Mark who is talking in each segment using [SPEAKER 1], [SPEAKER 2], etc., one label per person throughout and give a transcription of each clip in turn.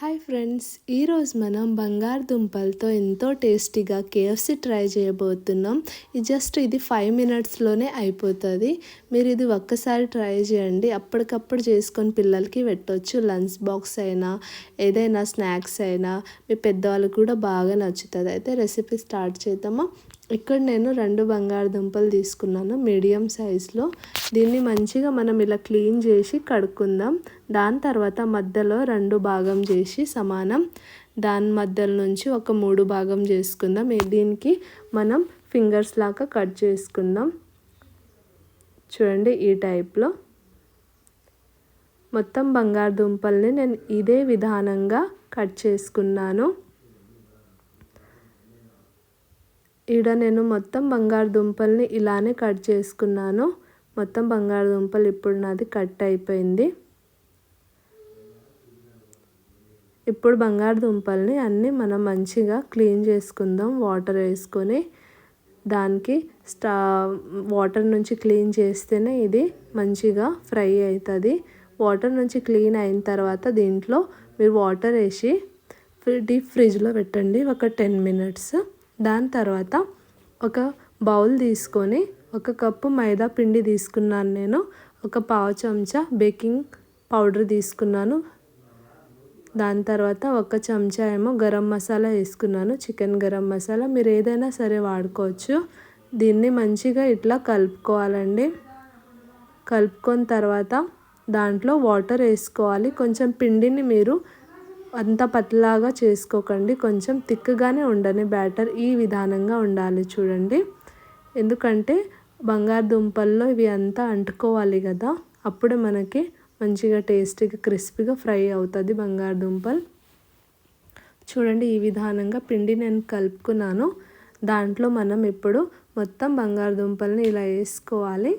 [SPEAKER 1] Hi friends ఈరోజు మనం బంగాళదుంపలతో ఎంతో టేస్టీగా కేఎఫ్సి ట్రై చేయబోతున్నాం. ఇది జస్ట్ ఇది ఫైవ్ మినిట్స్లోనే అయిపోతుంది. మీరు ఇది ఒక్కసారి ట్రై చేయండి. అప్పటికప్పుడు చేసుకొని పిల్లలకి పెట్టవచ్చు లంచ్ బాక్స్ అయినా ఏదైనా స్నాక్స్ అయినా మీ పెద్దవాళ్ళకి కూడా బాగా నచ్చుతుంది. అయితే రెసిపీ స్టార్ట్ చేద్దామా? ఇక్కడ నేను రెండు బంగాళదుంపలు తీసుకున్నాను మీడియం సైజులో. దీన్ని మంచిగా మనం ఇలా క్లీన్ చేసి కడుక్కుందాం. దాని తర్వాత మధ్యలో రెండు భాగం చేసి సమానం. దాని మధ్యలో నుంచి ఒక మూడు భాగం చేసుకుందాం. దీనికి మనం ఫింగర్స్ లాగా కట్ చేసుకుందాం. చూడండి ఈ టైప్లో. మొత్తం బంగాళదుంపల్ని నేను ఇదే విధానంగా కట్ చేసుకున్నాను. ఈడ నేను మొత్తం బంగాళదుంపల్ని ఇలానే కట్ చేసుకున్నాను. మొత్తం బంగాళదుంపలు ఇప్పుడు నాది కట్ అయిపోయింది. ఇప్పుడు బంగాళదుంపల్ని అన్నీ మనం మంచిగా క్లీన్ చేసుకుందాం. వాటర్ వేసుకొని దానికి స్టా వాటర్ నుంచి క్లీన్ చేస్తేనే ఇది మంచిగా ఫ్రై అవుతుంది వాటర్ నుంచి క్లీన్ అయిన తర్వాత దీంట్లో మీరు వాటర్ వేసి డీప్ ఫ్రిడ్జ్లో పెట్టండి. ఒక టెన్ మినిట్స్. దాని తర్వాత ఒక బౌల్ తీసుకొని ఒక కప్పు మైదా పిండి తీసుకున్నాను నేను ఒక పావు చెంచా బేకింగ్ పౌడర్ తీసుకున్నాను. దాని తర్వాత ఒక చెంచా ఏమో గరం మసాలా వేసుకున్నాను చికెన్ గరం మసాలా. మీరు ఏదైనా సరే వాడుకోవచ్చు. దీన్ని మంచిగా ఇట్లా కలుపుకోవాలండి. కలుపుకొని తర్వాత దాంట్లో వాటర్ వేసుకోవాలి. కొంచెం పిండిని మీరు అంత పతలాగా చేసుకోకండి. కొంచెం తిక్కుగానే ఉండని బ్యాటర్ ఈ విధానంగా ఉండాలి చూడండి. ఎందుకంటే బంగాళదుంపల్లో ఇవి అంతా అంటుకోవాలి కదా. అప్పుడే మనకి మంచిగా టేస్టీగా క్రిస్పీగా ఫ్రై అవుతుంది బంగాళదుంపలు చూడండి ఈ విధానంగా పిండి నేను కలుపుకున్నాను. దాంట్లో మనం ఇప్పుడు మొత్తం బంగాళదుంపల్ని ఇలా వేసుకోవాలి.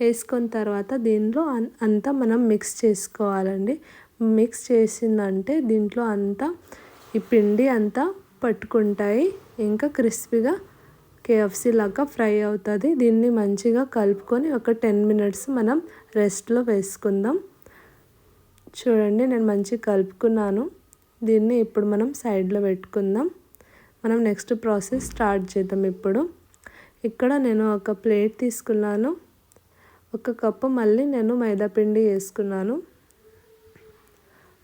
[SPEAKER 1] వేసుకున్న తర్వాత దీనిలో అంతా మనం మిక్స్ చేసుకోవాలండి. మిక్స్ చేసిందంటే దీంట్లో అంతా ఈ పిండి అంతా పట్టుకుంటాయి. ఇంకా క్రిస్పీగా కేఎఫ్సీ లాగా ఫ్రై అవుతుంది. దీన్ని మంచిగా కలుపుకొని ఒక టెన్ మినిట్స్ మనం రెస్ట్లో వేసుకుందాం. చూడండి నేను మంచిగా కలుపుకున్నాను. దీన్ని ఇప్పుడు మనం సైడ్లో పెట్టుకుందాం. మనం నెక్స్ట్ ప్రాసెస్ స్టార్ట్ చేద్దాం ఇప్పుడు. ఇక్కడ నేను ఒక ప్లేట్ తీసుకున్నాను. ఒక కప్పు మళ్ళీ నేను మైదాపిండి వేసుకున్నాను.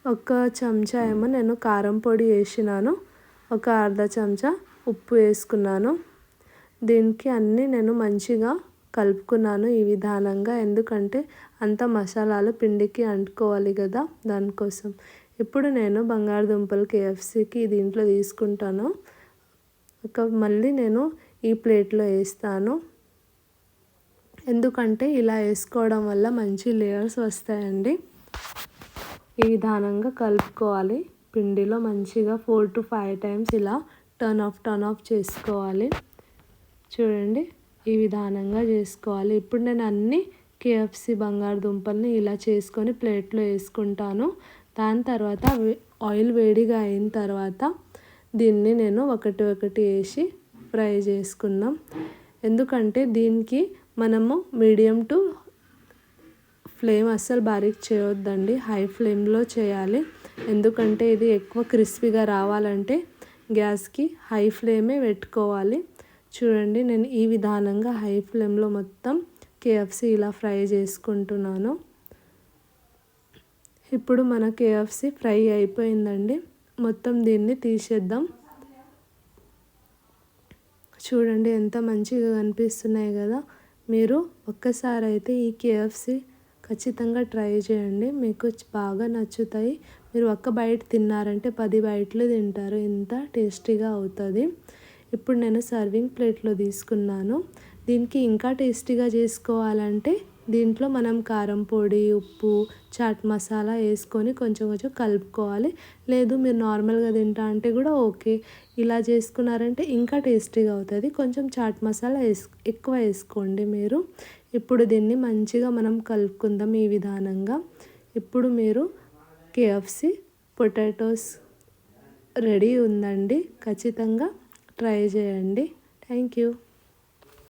[SPEAKER 1] ఒక చెంచా ఏమో నేను కారం పొడి వేసినాను. ఒక అర్ధ చెంచా ఉప్పు వేసుకున్నాను. దీనికి అన్నీ నేను మంచిగా కలుపుకున్నాను ఈ విధానంగా. ఎందుకంటే అంత మసాలాలు పిండికి అంటుకోవాలి కదా దానికోసం. ఇప్పుడు నేను బంగాళదుంపలు కేఎఫ్సీకి దీంట్లో తీసుకుంటాను. ఒక మళ్ళీ నేను ఈ ప్లేట్లో వేస్తాను. ఎందుకంటే ఇలా వేసుకోవడం వల్ల మంచి లేయర్స్ వస్తాయండి. ఈ విధానంగా కలుపుకోవాలి. పిండిలో మంచిగా ఫోర్ టు ఫైవ్ టైమ్స్ ఇలా టర్న్ ఆఫ్ టర్న్ ఆఫ్ చేసుకోవాలి. చూడండి ఈ విధానంగా చేసుకోవాలి. ఇప్పుడు నేను అన్ని కేఎఫ్సి బంగాళదుంపల్ని ఇలా చేసుకొని ప్లేట్లో వేసుకుంటాను. దాని తర్వాత ఆయిల్ వేడిగా అయిన తర్వాత దీన్ని నేను ఒకటి ఒకటి వేసి ఫ్రై చేసుకున్నాం ఎందుకంటే దీనికి మనము మీడియం టు ఫ్లేమ్ అస్సలు బారీక్ చేయొద్దండి. హై ఫ్లేమ్లో చేయాలి. ఎందుకంటే ఇది ఎక్కువ క్రిస్పీగా రావాలంటే గ్యాస్కి హై ఫ్లేమే పెట్టుకోవాలి. చూడండి నేను ఈ విధానంగా హై ఫ్లేమ్లో మొత్తం కేఎఫ్సి ఇలా ఫ్రై చేసుకుంటున్నాను. ఇప్పుడు మన కేఎఫ్సి ఫ్రై అయిపోయిందండి. మొత్తం దీన్ని తీసేద్దాం. చూడండి ఎంత మంచిగా కనిపిస్తున్నాయి కదా. మీరు ఒక్కసారి అయితే ఈ కేఎఫ్సి ఖచ్చితంగా ట్రై చేయండి. మీకు బాగా నచ్చుతాయి. మీరు ఒక్క బయట తిన్నారంటే పది బయటలు తింటారు. ఇంత టేస్టీగా అవుతుంది. ఇప్పుడు నేను సర్వింగ్ ప్లేట్లో తీసుకున్నాను. దీనికి ఇంకా టేస్టీగా చేసుకోవాలంటే దీంట్లో మనం కారం పొడి ఉప్పు చాట్ మసాలా వేసుకొని కొంచెం కొంచెం కలుపుకోవాలి. లేదు మీరు నార్మల్గా తింటా అంటే కూడా ఓకే. ఇలా చేసుకున్నారంటే ఇంకా టేస్టీగా అవుతుంది. కొంచెం చాట్ మసాలా వేసు ఎక్కువ వేసుకోండి మీరు. ఇప్పుడు దీన్ని మంచిగా మనం కలుపుకుందాం ఈ విధానంగా. ఇప్పుడు మీరు కేఎఫ్సి పొటాటోస్ రెడీ ఉందండి. ఖచ్చితంగా ట్రై చేయండి. Thank you.